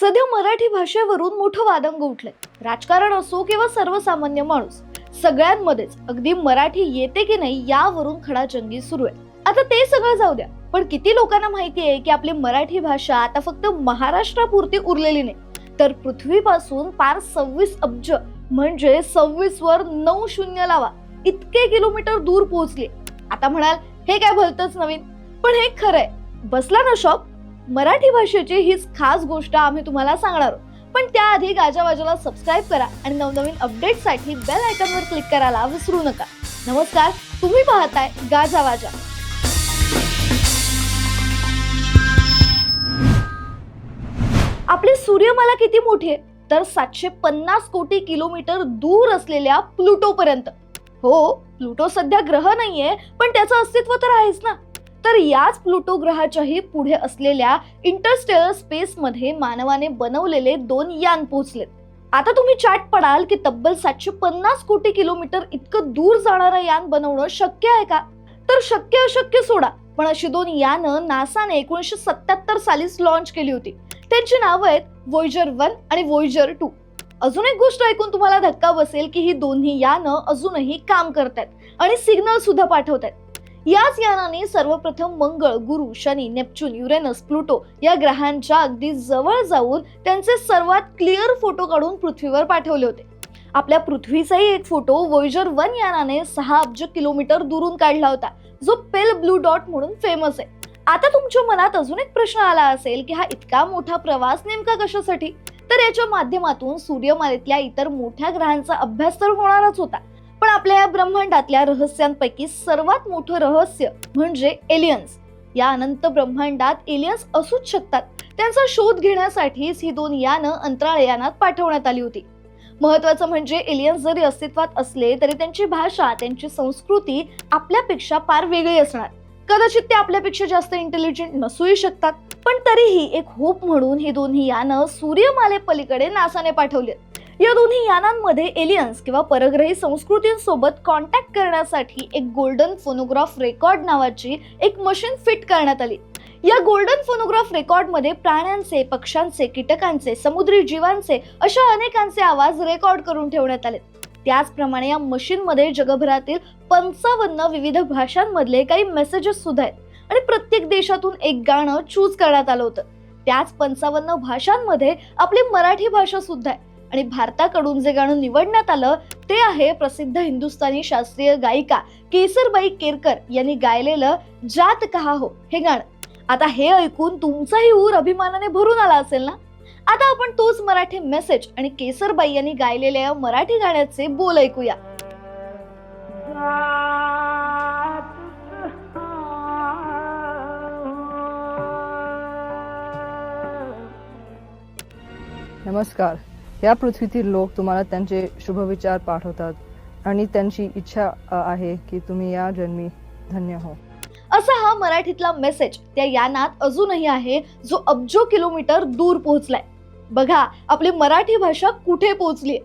सध्या मराठी भाषेवरून मोठं वादंग उठलंय. राजकारण असो किंवा सर्वसामान्य माणूस सगळ्यांमध्येच अगदी मराठी येते की नाही यावरून खडाजंगी सुरू आहे. आता ते सगळं जाऊ द्या पण किती लोकांना माहिती आहे की आपली मराठी भाषा आता फक्त महाराष्ट्रापुरती उरलेली नाही. तर पृथ्वीपासून पार सव्वीस अब्ज म्हणजे सव्वीस वर नऊ शून्य लावा इतके किलोमीटर दूर पोहोचले. आता म्हणाल हे काय भलतच नवीन? पण हे खरंय. बसला ना शॉप मराठी भाषेची हीच खास गोष्ट आम्ही तुम्हाला सांगणार आहोत. पण त्याआधी गाजावाजाला सबस्क्राईब करा आणि नवनवीन अपडेटसाठी बेल आयकॉनवर क्लिक करायला विसरू नका. नमस्कार तुम्ही पाहताय गाजावाजा. आपली सूर्यमाला किती मोठी? तर सातशे पन्नास कोटी किलोमीटर दूर असलेल्या प्लुटो पर्यंत हो प्लुटो सध्या ग्रह नाहीये पण त्याचं अस्तित्व तर आहेच ना. तर याच प्लुटो ग्रहाच्याही पुढे असलेल्या इंटरस्टेलर स्पेसमध्ये मानवाने बनवलेले दोन यान पोहोचलेत. आता तुम्ही चाट पडाल की तब्बल सातशे पन्नास कोटी किलोमीटर इतकं दूर जाणारं यान बनवणं शक्य आहे का? तर शक्य अशक्य सोडा. पण अशी दोन यानं नासाने एकोणीसशे सत्याहत्तर सालीच लॉन्च केली होती. त्यांची नावं आहेत वोयजर वन आणि वोयजर टू अजून एक गोष्ट ऐकून तुम्हाला धक्का बसेल की ही दोन्ही यानं अजूनही काम करतायत आणि सिग्नल सुद्धा पाठवतात याच यानाने सर्वप्रथम मंगळ गुरु शनी नेपच्यून युरेनस प्लुटो या ग्रहांच्या अगदी जवळ जाऊन त्यांचे सर्वात क्लिअर फोटो काढून पृथ्वीवर पाठवले होते. आपल्या पृथ्वीचाही एक फोटो वोयजर वन यानाने सहा अब्ज किलोमीटर दुरून काढला होता जो पेल ब्लू डॉट म्हणून फेमस आहे. आता तुमच्या मनात अजून एक प्रश्न आला असेल की हा इतका मोठा प्रवास नेमका कशासाठी? तर याच्या माध्यमातून सूर्यमालेतल्या इतर मोठ्या ग्रहांचा अभ्यास तर होणारच होता. पण आपल्या या ब्रह्मांडातल्या रहस्यांपैकी सर्वात मोठं रहस्य म्हणजे एलियन्स या अनंत ब्रह्मांडात एलियन्स असूच शकतात. त्यांचा शोध घेण्यासाठीच ही दोन यानं अंतराळ यानात पाठवण्यात आली होती. महत्वाचं म्हणजे एलियन्स जरी अस्तित्वात असले तरी त्यांची भाषा त्यांची संस्कृती आपल्यापेक्षा फार वेगळी असणार. कदाचित ते आपल्यापेक्षा जास्त इंटेलिजंट नसूही शकतात. पण तरीही एक होप म्हणून ही दोन्ही यानं सूर्यमालेपलीकडे नासाने पाठवली या दोन्ही यानांमध्ये एलियन्स किंवा परग्रही संस्कृतींसोबत कॉन्टॅक्ट करण्यासाठी एक गोल्डन फोनोग्राफ रेकॉर्ड नावाची एक मशीन फिट करण्यात आली. या गोल्डन फोनोग्राफ रेकॉर्डमध्ये प्राण्यांचे पक्ष्यांचे कीटकांचे समुद्री जीवांचे अशा अनेकांचे आवाज रेकॉर्ड करून ठेवण्यात आले. त्याचप्रमाणे या मशीनमध्ये जगभरातील पंचावन्न विविध भाषांमधले काही मेसेजेस सुद्धा आहेत. आणि प्रत्येक देशातून एक गाणं चूज करण्यात आलं होतं. त्याच पंचावन्न भाषांमध्ये आपली मराठी भाषा सुद्धा आहे. आणि भारताकडून जे गाणं निवडण्यात आलं ते आहे प्रसिद्ध हिंदुस्थानी शास्त्रीय गायिका केसरबाई केरकर यांनी गायलेलं जात कहा हो हे गाणं. आता हे ऐकून तुमचाही ऊर अभिमानाने भरून आला असेल ना? आता आपण तोच मराठी मेसेज आणि केसरबाई यांनी गायलेल्या या मराठी गाण्याचे बोल ऐकूया. नमस्कार. या पृथ्वीतील लोक तुम्हाला त्यांचे शुभविचार पाठवतात आणि त्यांची इच्छा आहे की तुम्ही या जन्मी धन्य हो. असा हा मराठीतला मेसेज त्या यानात अजूनही आहे जो अब्जो किलोमीटर दूर पोहोचलाय. बघा आपली मराठी भाषा कुठे पोहोचली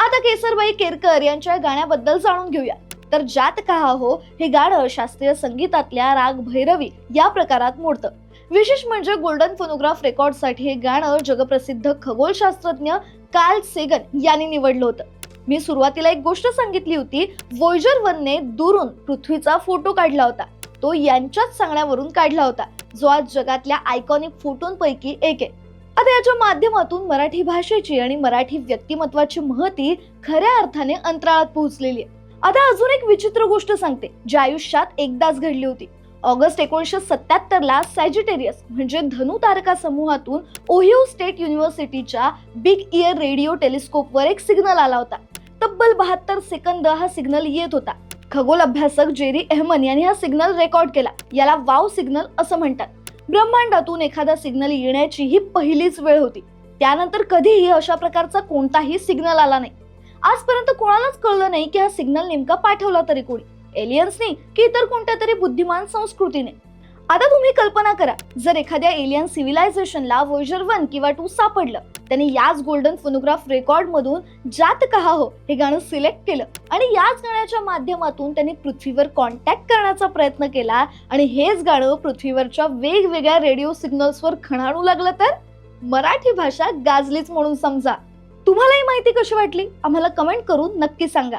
आता केसरबाई केरकर यांच्या गाण्याबद्दल जाणून घेऊया. तर जात कहा हो हे गाणं शास्त्रीय संगीतातल्या राग भैरवी या प्रकारात मोडतं. विशेष म्हणजे गोल्डन फोनोग्राफ रेकॉर्डसाठी हे गाणं जगप्रसिद्ध खगोलशास्त्रज्ञ कार्ल सेगन यांनी निवडलं होतं. मी सुरुवातीला एक गोष्ट सांगितली होती वोयजर वनने दुरून पृथ्वीचा फोटो काढला होता. तो यांच्याच सांगण्यावरून काढला होता. जो आज जगातल्या आयकॉनिक फोटोंपैकी एक आहे. आता याच्या माध्यमातून मराठी भाषेची आणि मराठी व्यक्तिमत्वाची महती खऱ्या अर्थाने अंतराळात पोहोचलेली आहे. आता अजून एक विचित्र गोष्ट सांगते जी आयुष्यात एकदाच घडली होती. ऑगस्ट एकोणीसशे सत्याहत्तरला सॅजिटेरियस म्हणजे धनु तारका समूहातून ओहिओ स्टेट युनिव्हर्सिटीच्या बिग इयर रेडिओ टेलिस्कोपवर एक सिग्नल आला होता. तब्बल बहात्तर सेकंद हा सिग्नल येत होता. खगोल अभ्यासक जेरी एहमन यांनी हा सिग्नल रेकॉर्ड केला. याला वाव सिग्नल असं म्हणतात. ब्रह्मांडातून एखादा सिग्नल येण्याची ही पहिलीच वेळ होती. त्यानंतर कधीही अशा प्रकारचा कोणताही सिग्नल आला नाही. आजपर्यंत कोणालाच कळलं नाही की हा सिग्नल नेमका पाठवला तरी कोणी. एलियन्सनी की इतर कोणत्या तरी बुद्धिमान संस्कृतीने. आता तुम्ही कल्पना करा जर एखाद्या एलियन सिव्हिलायझेशनला वोयजर वन किंवा टू सापडलं त्याने याच गोल्डन फोनोग्राफ रेकॉर्ड मधून जात कहा हो हे गाणं सिलेक्ट केलं आणि याच गाण्याच्या माध्यमातून त्यांनी पृथ्वीवर कॉन्टॅक्ट करण्याचा प्रयत्न केला आणि हेच गाणं पृथ्वीवरच्या वेगवेगळ्या रेडिओ सिग्नल्सवर खणाणू लागलं तर? मराठी भाषा गाजलीच म्हणून समजा. तुम्हाला ही माहिती कशी वाटली? आम्हाला कमेंट करून नक्की सांगा.